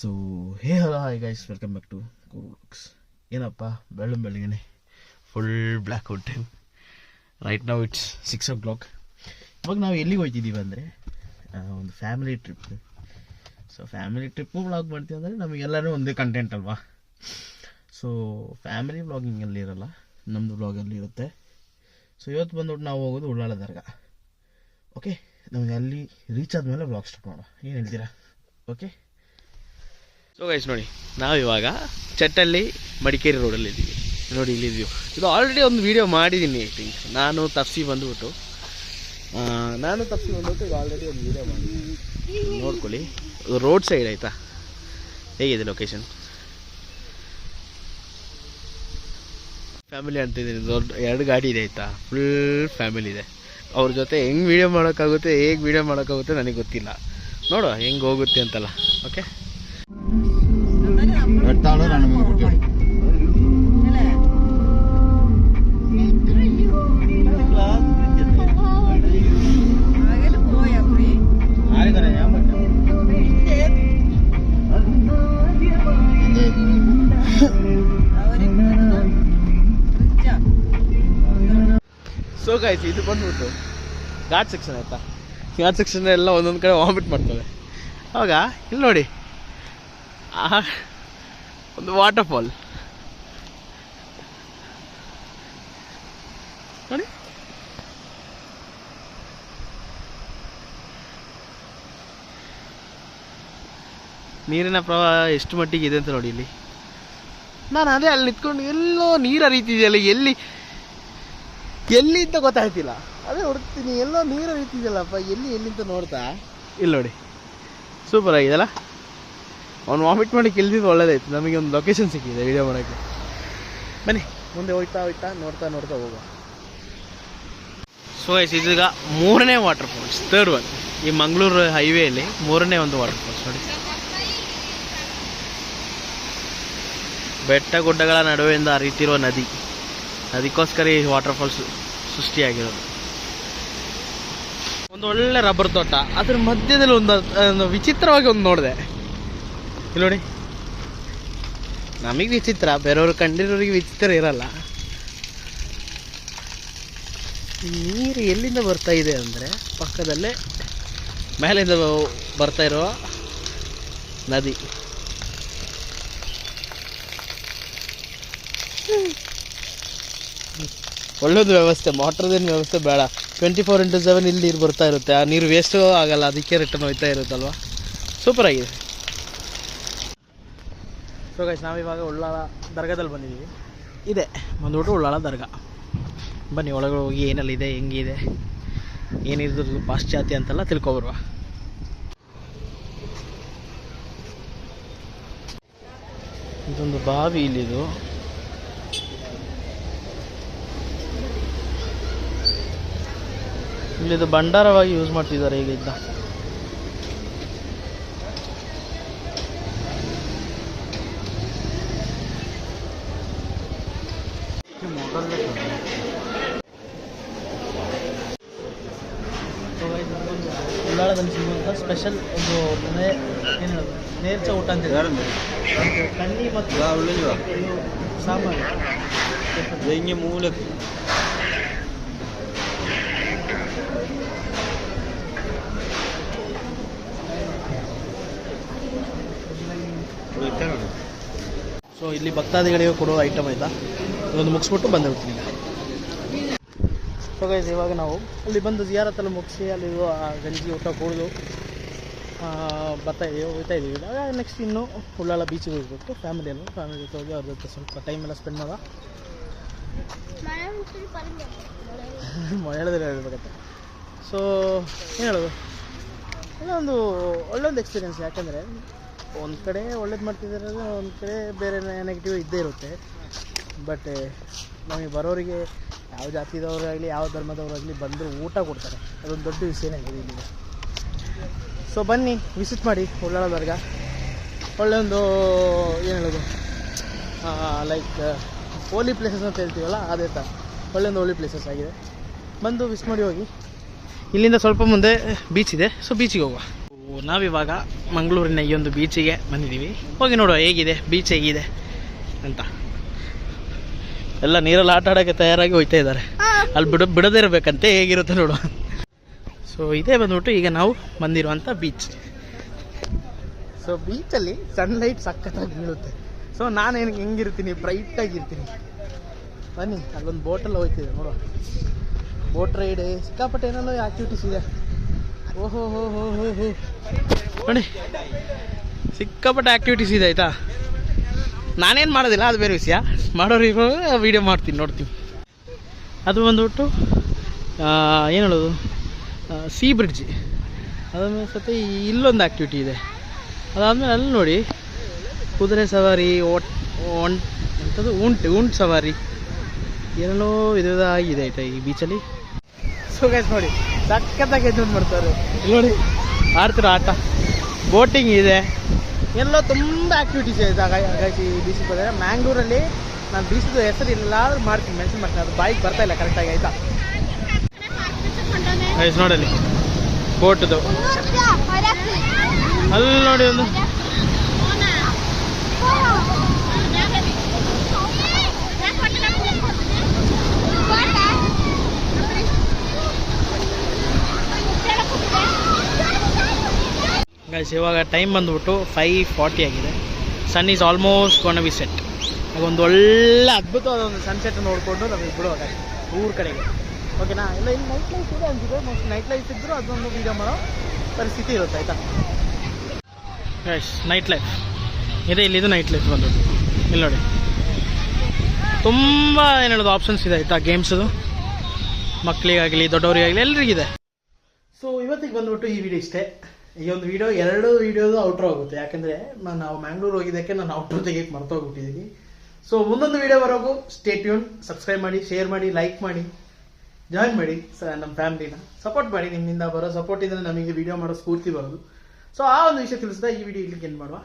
So hey hello hi guys welcome back to cooks ಏನಪ್ಪ ಬೆಳ್ಳಂ ಬೆಳಗ್ಗೆ full black out time right ನಾವು it's six o'clock ಇವಾಗ ನಾವು ಎಲ್ಲಿಗೆ ಹೋಗ್ತಿದ್ದೀವಿ ಅಂದರೆ ಒಂದು family trip so family trip vlog ಮಾಡ್ತೀವಿ ಅಂದರೆ ನಮಗೆಲ್ಲರೂ ಒಂದೇ ಕಂಟೆಂಟ್ ಅಲ್ವಾ? ಸೊ ಫ್ಯಾಮಿಲಿ ವ್ಲಾಗಿಂಗಲ್ಲಿ ಇರಲ್ಲ ನಮ್ಮದು ವ್ಲಾಗಲ್ಲಿ ಇರುತ್ತೆ. ಸೊ ಇವತ್ತು ಬಂದ್ಬಿಟ್ಟು ನಾವು ಹೋಗೋದು ಉಳ್ಳಾಳ ದರ್ಗಾ. ಓಕೆ ನಮಗೆ ಅಲ್ಲಿ ರೀಚ್ ಆದಮೇಲೆ ವ್ಲಾಗ್ ಸ್ಟಾರ್ಟ್ ಮಾಡೋಣ. ಏನು ಹೇಳ್ತೀರಾ? ಓಕೆ ಸೊ ಗೈಸ್ ನೋಡಿ ನಾವು ಇವಾಗ ಚಟ್ಟಲ್ಲಿ ಮಡಿಕೇರಿ ರೋಡಲ್ಲಿ ಇದ್ದೀವಿ. ನೋಡಿ ಇಲ್ಲಿದ್ದೀವಿ ಇದು ಆಲ್ರೆಡಿ ಒಂದು ವೀಡಿಯೋ ಮಾಡಿದ್ದೀನಿ ಐ ಥಿಂಕ್ ನಾನು ತಪ್ಸಿ ಬಂದುಬಿಟ್ಟು. ನಾನು ತಪ್ಸಿ ಬಂದುಬಿಟ್ಟು ಇದು ಆಲ್ರೆಡಿ ಒಂದು ವೀಡಿಯೋ ಮಾಡಿದ್ದೀನಿ. ನೋಡ್ಕೊಳ್ಳಿ. ರೋಡ್ ಸೈಡ್ ಆಯಿತಾ? ಹೇಗಿದೆ ಲೊಕೇಶನ್ ಫ್ಯಾಮಿಲಿ ಅಂತಿದ್ದೀನಿ ದೊಡ್ಡ, ಎರಡು ಗಾಡಿ ಇದೆ ಆಯಿತಾ? ಫುಲ್ ಫ್ಯಾಮಿಲಿ ಇದೆ. ಅವ್ರ ಜೊತೆ ಹೆಂಗೆ ವೀಡಿಯೋ ಮಾಡೋಕ್ಕಾಗುತ್ತೆ, ಹೇಗೆ ವೀಡಿಯೋ ಮಾಡೋಕ್ಕಾಗುತ್ತೆ ನನಗೆ ಗೊತ್ತಿಲ್ಲ. ನೋಡುವ, ಹೆಂಗೆ ಹೋಗುತ್ತೆ ಅಂತಲ್ಲ. ಓಕೆ ಸೊ ಗಾಯ್ತು ಇದು ಬಂದ್ಬಿಟ್ಟು ಘಾಟ್ ಸೆಕ್ಷನ್ ಆಯ್ತಾ ಘಾಟ್ ಸೆಕ್ಷನ್ ಎಲ್ಲ ಒಂದೊಂದು ಕಡೆ ವಾಮಿಟ್ ಮಾಡ್ತವೆ ಅವಾಗ ಇಲ್ಲಿ ನೋಡಿ ಆ ಒಂದು ವಾಟರ್ ಫಾಲ್ ನೋಡಿ. ನೀರಿನ ಪ್ರವಾಹ ಎಷ್ಟು ಮಟ್ಟಿಗೆ ಇದೆ ಅಂತ ನೋಡಿ ಇಲ್ಲಿ. ನಾನು ಅದೇ ಅಲ್ಲಿ ನಿಂತ್ಕೊಂಡು ಎಲ್ಲೋ ನೀರು ಇದೆಯಲ್ಲ ಎಲ್ಲಿ ಎಲ್ಲಿ ಅಂತ ಗೊತ್ತಾಗ್ತಿಲ್ಲ ಅದೇ ಹುಡುಕ್ತೀನಿ, ಎಲ್ಲೋ ನೀರು ರೀತಿ ಎಲ್ಲಿ ಎಲ್ಲಿ ಅಂತ ನೋಡ್ತಾ. ಇಲ್ಲಿ ನೋಡಿ. ಸೂಪರ್ ಆಗಿದೆಲ್ಲ ಅವ್ನು ವಾಮಿಟ್ ಮಾಡಿ ಇಲ್ದಿದ್ದು ಒಳ್ಳೇದಾಯ್ತು. ನಮಗೆ ಒಂದು ಲೊಕೇಶನ್ ಸಿಕ್ಕಿದೆ ವಿಡಿಯೋ ಮಾಡೋಕ್ಕೆ. ಬನ್ನಿ, ಮುಂದೆ ಹೋಗ್ತಾ ಹೋಗ್ತಾ ನೋಡ್ತಾ ನೋಡ್ತಾ ಹೋಗುವ. ಸೊ ಎಸ್ ಇದೀಗ ಮೂರನೇ ವಾಟರ್ ಫಾಲ್ಸ್ ಥರ್ಡ್ ಒನ್ ಈ ಮಂಗಳೂರು ಹೈವೇಲಿ ಮೂರನೇ ಒಂದು ವಾಟರ್ ಫಾಲ್ಸ್ ನೋಡಿ. ಬೆಟ್ಟ ಗುಡ್ಡಗಳ ನಡುವೆಯಿಂದ ಹರಿತಿರುವ ನದಿ. ಅದಕ್ಕೋಸ್ಕರ ಈ ವಾಟರ್ ಫಾಲ್ಸ್ ಸೃಷ್ಟಿಯಾಗಿರೋದು. ಒಂದು ಒಳ್ಳೆ ರಬ್ಬರ್ ತೋಟ. ಅದ್ರ ಮಧ್ಯದಲ್ಲಿ ಒಂದು ವಿಚಿತ್ರವಾಗಿ ಒಂದು ನೋಡಿದೆ. ನೋಡಿ. ನಮಗೆ ವಿಚಿತ್ರ, ಬೇರೆಯವ್ರು ಕಂಡಿರೋರಿಗೆ ವಿಚಿತ್ರ ಇರಲ್ಲ. ನೀರು ಎಲ್ಲಿಂದ ಬರ್ತಾ ಇದೆ ಅಂದರೆ ಪಕ್ಕದಲ್ಲೇ ಮೇಲಿಂದ ಬರ್ತಾ ಇರುವ ನದಿ. ಒಳ್ಳೇದು ವ್ಯವಸ್ಥೆ, ಮೋಟ್ರದೇನು ವ್ಯವಸ್ಥೆ ಬೇಡ. ಟ್ವೆಂಟಿ ಫೋರ್ ಇಂಟು ಸೆವೆನ್ ಇಲ್ಲಿ ನೀರು ಬರ್ತಾ ಇರುತ್ತೆ. ಆ ನೀರು ವೇಸ್ಟು ಆಗಲ್ಲ, ಅದಕ್ಕೆ ರಿಟರ್ನ್ ಹೋಗ್ತಾ ಇರುತ್ತಲ್ವ? ಸೂಪರ್ ಆಗಿದೆ. ಸೊ ಗೈಸ್ ನಾವಿವಾಗ ಉಳ್ಳಾಳ ದರ್ಗಾದಲ್ಲಿ ಬಂದಿದ್ದೀವಿ ಇದೆ ಬಂದ್ಬಿಟ್ಟು ಉಳ್ಳಾಳ ದರ್ಗಾ. ಬನ್ನಿ ಒಳಗೆ ಹೋಗಿ ಏನಲ್ಲಿದೆ ಹೆಂಗಿದೆ ಏನಿದ್ರು ಪಾಶ್ಚಾತ್ಯ ಅಂತೆಲ್ಲ ತಿಳ್ಕೊಬರುವ. ಇದೊಂದು ಬಾವಿ ಇಲ್ಲಿದು. ಇಲ್ಲಿದು ಭಂಡಾರವಾಗಿ ಯೂಸ್ ಮಾಡ್ತಿದ್ದಾರೆ ಈಗ ಇದ್ದ ಉಳ್ಳಾಳದಲ್ಲಿ ಸಿಗುವಂಥ ಸ್ಪೆಷಲ್ ಒಂದು ನೇ ಏನು ಹೇಳೋದು ನೇರ್ಚ ಊಟ ಅಂತ ಕಣ್ಣಿ ಮತ್ತು ಇದು ಸಾಂಬಾರು ಹಿಂಗೆ ಮೂಲಕ್ಕೆ ಸೊ ಇಲ್ಲಿ ಭಕ್ತಾದಿಗಳಿಗೆ ಕೊಡೋ ಐಟಮ್ ಆಯ್ತಾ ಇದೊಂದು ಮುಗಿಸ್ಬಿಟ್ಟು ಬಂದಿರ್ತೀನಿ ಈಗ ಸೊ ಗೈಸ್ ಇವಾಗ ನಾವು ಅಲ್ಲಿ ಬಂದು ಜಿಯಾರತ್ತೆಲ್ಲ ಮುಗಿಸಿ ಅಲ್ಲಿ ಗಂಜಿ ಊಟ ಕುಡಿದು ಬರ್ತಾ ಇದ್ದೀವಿ ಹೋಗ್ತಾ ಇದ್ದೀವಿ ಇವಾಗ ನೆಕ್ಸ್ಟ್ ಇನ್ನು ಉಳ್ಳಾಳ ಬೀಚಿಗೆ ಫ್ಯಾಮಿಲಿ ಅಲ್ಲಿ ಫ್ಯಾಮಿಲಿ ಜೊತೆ ಹೋಗಿ ಅವ್ರ ಜೊತೆ ಸ್ವಲ್ಪ ಟೈಮ್ ಎಲ್ಲ ಸ್ಪೆಂಡ್ ಮಾಡೋ ಹೇಳಿದ್ರೆ ಹೇಳ್ಬೇಕಂತ ಸೊ ಏನು ಹೇಳೋದು? ಒಂದು ಒಳ್ಳೊಂದು ಎಕ್ಸ್ಪೀರಿಯನ್ಸ್ ಯಾಕಂದರೆ ಒಂದು ಕಡೆ ಒಳ್ಳೇದು ಮಾಡ್ತಿದ್ದಾರೆ ಒಂದು ಕಡೆ ಬೇರೆ ನೆಗೆಟಿವ್ ಇದ್ದೇ ಇರುತ್ತೆ. ಬಟ್ ನಮಗೆ ಬರೋರಿಗೆ ಯಾವ ಜಾತಿದವರಾಗಲಿ ಯಾವ ಧರ್ಮದವರಾಗಲಿ ಬಂದರೂ ಊಟ ಕೊಡ್ತಾರೆ. ಅದೊಂದು ದೊಡ್ಡ ವಿಷಯನೇ ಆಗಿದೆ ಇಲ್ಲಿಗೆ ಸೊ ಬನ್ನಿ ವಿಸಿಟ್ ಮಾಡಿ ಒಳ್ಳೆ ಒಂದು ಏನು ಹೇಳೋದು? ಲೈಕ್ ಹೋಲಿ ಪ್ಲೇಸಸ್ ಅಂತ ಹೇಳ್ತೀವಲ್ಲ, ಅದೇ ಥರ ಒಳ್ಳೆ ಒಂದು ಹೋಲಿ ಪ್ಲೇಸಸ್ ಆಗಿದೆ. ಬಂದು ವಿಸ್ ಮಾಡಿ ಹೋಗಿ. ಇಲ್ಲಿಂದ ಸ್ವಲ್ಪ ಮುಂದೆ ಬೀಚ್ ಇದೆ. ಸೊ ಬೀಚಿಗೆ ಹೋಗುವ. ನಾವಿವಾಗ ಮಂಗಳೂರಿನ ಈ ಒಂದು ಬೀಚಿಗೆ ಬಂದಿದ್ದೀವಿ. ಹೋಗಿ ನೋಡುವ, ಹೇಗಿದೆ ಬೀಚ್ ಹೇಗಿದೆ ಅಂತ. ಎಲ್ಲ ನೀರಲ್ಲಿ ಆಟ ಆಡೋಕ್ಕೆ ತಯಾರಾಗಿ ಹೋಯ್ತಾ ಇದ್ದಾರೆ. ಅಲ್ಲಿ ಬಿಡ ಬಿಡದೇ ಇರಬೇಕಂತೆ ಹೇಗಿರುತ್ತೆ ನೋಡು. ಸೊ ಇದೇ ಬಂದ್ಬಿಟ್ಟು ಈಗ ನಾವು ಬಂದಿರುವಂಥ ಬೀಚ್ ಸೊ ಬೀಚಲ್ಲಿ ಸನ್ಲೈಟ್ ಸಖತ್ತಾಗಿ ಬೀಳುತ್ತೆ. ಸೊ ನಾನೇನು ಹೆಂಗಿರ್ತೀನಿ ಬ್ರೈಟಾಗಿರ್ತೀನಿ ಬನ್ನಿ ಅಲ್ಲೊಂದು ಬೋಟಲ್ಲಿ ಹೋಗ್ತಿದೆ ನೋಡುವ ಬೋಟ್ ರೈಡ್ ಸಿಕ್ಕಾಪಟ್ಟೆ ಏನಲ್ಲೋ ಆಕ್ಟಿವಿಟೀಸ್ ಇದೆ. ಓಹೋ ಹೋ ಹೋ ಹೋ ಹೋ ನೋಡಿ ಸಿಕ್ಕಾಪಟ್ಟೆ ಆಕ್ಟಿವಿಟೀಸ್ ಇದೆ ಆಯಿತಾ? ನಾನೇನು ಮಾಡೋದಿಲ್ಲ, ಅದು ಬೇರೆ ವಿಷಯ. ಮಾಡೋರು ವೀಡಿಯೋ ಮಾಡ್ತೀನಿ ನೋಡ್ತೀವಿ ಅದು ಬಂದ್ಬಿಟ್ಟು ಏನು ಹೇಳೋದು? ಸಿ ಬ್ರಿಡ್ಜ್ ಅದಾದ್ಮೇಲೆ ಸತಿ ಇಲ್ಲೊಂದು ಆ್ಯಕ್ಟಿವಿಟಿ ಇದೆ. ಅದಾದಮೇಲೆ ಅಲ್ಲಿ ನೋಡಿ, ಕುದುರೆ ಸವಾರಿ ಓಟ್ ಒಂಟ್ ಎಂಥದ್ದು ಉಂಟ್ ಉಂಟ್ ಸವಾರಿ. ಏನೇನೋ ಆಗಿದೆ ಆಯ್ತಾ ಈ ಬೀಚಲ್ಲಿ ಗೈಸ್ ನೋಡಿ ಸಕ್ಕತ್ತಾಗಿ ಎಂಜಾಯ್ ಮಾಡ್ತಾರೆ ನೋಡಿ, ಆಡ್ತಿರೋ ಆಟ. ಬೋಟಿಂಗ್ ಇದೆ. ಎಲ್ಲ ತುಂಬ ಆ್ಯಕ್ಟಿವಿಟೀಸ್ ಇದೆ ಹಾಗಾಗಿ ಈ ಬೀಚಿಗೆ ಬಂದರೆ ಮ್ಯಾಂಗ್ಳೂರಲ್ಲಿ ನಾನು ಬೀಚದ ಹೆಸರು ಎಲ್ಲಾದ್ರೂ ಮಾಡ್ತೀನಿ ಮೆನ್ಷನ್ ಮಾಡ್ತೀನಿ. ಅದು ಬಾಯಿಗೆ ಬರ್ತಾ ಇಲ್ಲ ಕರೆಕ್ಟಾಗಿ ಆಯಿತಾ? ಗೈಸ್ ನೋಡಲ್ಲಿ. ಬೋಟದು ಅಲ್ಲಿ ನೋಡಿ ಒಂದು. ಗೈಸ್ ಇವಾಗ ಟೈಮ್ ಬಂದ್ಬಿಟ್ಟು ಫೈವ್ ಫಾರ್ಟಿ ಆಗಿದೆ. Sun is almost gonna be set ಒಂದು ಒಳ್ಳೆ ಅದ್ಭುತವಾದ ಒಂದು ಸನ್ಸೆಟ್ ನೋಡಿಕೊಂಡು ನಮಗೆ ಬಿಡುವಾಗ ಊರ ಕಡೆಗೆ. ಓಕೆನಾ ಇಲ್ಲ, ಇಲ್ಲಿ ನೈಟ್ ಲೈಫ್ ಇದೆ ಅನ್ಸಿದೆ ಮೋಸ್ಟ್ ನೈಟ್ ಲೈಫ್ ಇದ್ದರೂ ಅದೊಂದು ವೀಡಿಯೋ ಮಾಡೋ ಪರಿಸ್ಥಿತಿ ಇರುತ್ತೆ, ಆಯಿತಾ? ಗೈಸ್ ನೈಟ್ ಲೈಫ್ ಇದೆ, ಇಲ್ಲಿದು ನೈಟ್ ಲೈಫ್ ಬಂದು ಇಲ್ಲಿ ನೋಡಿ. ತುಂಬ ಏನು ಹೇಳೋದು ಆಪ್ಷನ್ಸ್ ಇದೆ, ಆಯಿತಾ? ಗೇಮ್ಸದು ಮಕ್ಕಳಿಗಾಗಲಿ ದೊಡ್ಡವರಿಗಾಗಲಿ, ಎಲ್ರಿಗಿದೆ. ಸೊ ಇವತ್ತಿಗೆ ಬಂದ್ಬಿಟ್ಟು ಈ ವಿಡಿಯೋ ಇಷ್ಟೇ. ಈ ಒಂದು ವಿಡಿಯೋ ಎರಡು ವಿಡಿಯೋದು ಔಟ್ರ್ ಆಗುತ್ತೆ. ಯಾಕಂದ್ರೆ ನಾವು ಮ್ಯಾಂಗ್ಳೂರ್ ಹೋಗಿದ್ದಕ್ಕೆ ನಾನು ಔಟ್ರೋ ತೆಗಿಯಕ್ಕೆ ಮರ್ತೋಗ್ಬಿಟ್ಟಿದ್ದೀನಿ ಸೊ ಮುಂದೊಂದು video stay tune stay tune subscribe ಮಾಡಿ ಶೇರ್ ಮಾಡಿ ಲೈಕ್ ಮಾಡಿ ಜಾಯಿನ್ ಮಾಡಿ ಸ ನಮ್ಮ ಫ್ಯಾಮಿಲಿನ ಸಪೋರ್ಟ್ ಮಾಡಿ, ನಿಮ್ಮಿಂದ ಬರೋ ಸಪೋರ್ಟ್ ಇದ್ರೆ ನಮಗೆ ವಿಡಿಯೋ ಮಾಡೋ ಸ್ಫೂರ್ತಿ ಬರೋದು. ಸೊ ಆ ಒಂದು ವಿಷಯ ತಿಳಿಸ್ತಾ ಈ ವಿಡಿಯೋ ಇಲ್ಲಿಗೆ ಏನು ಮಾಡುವ.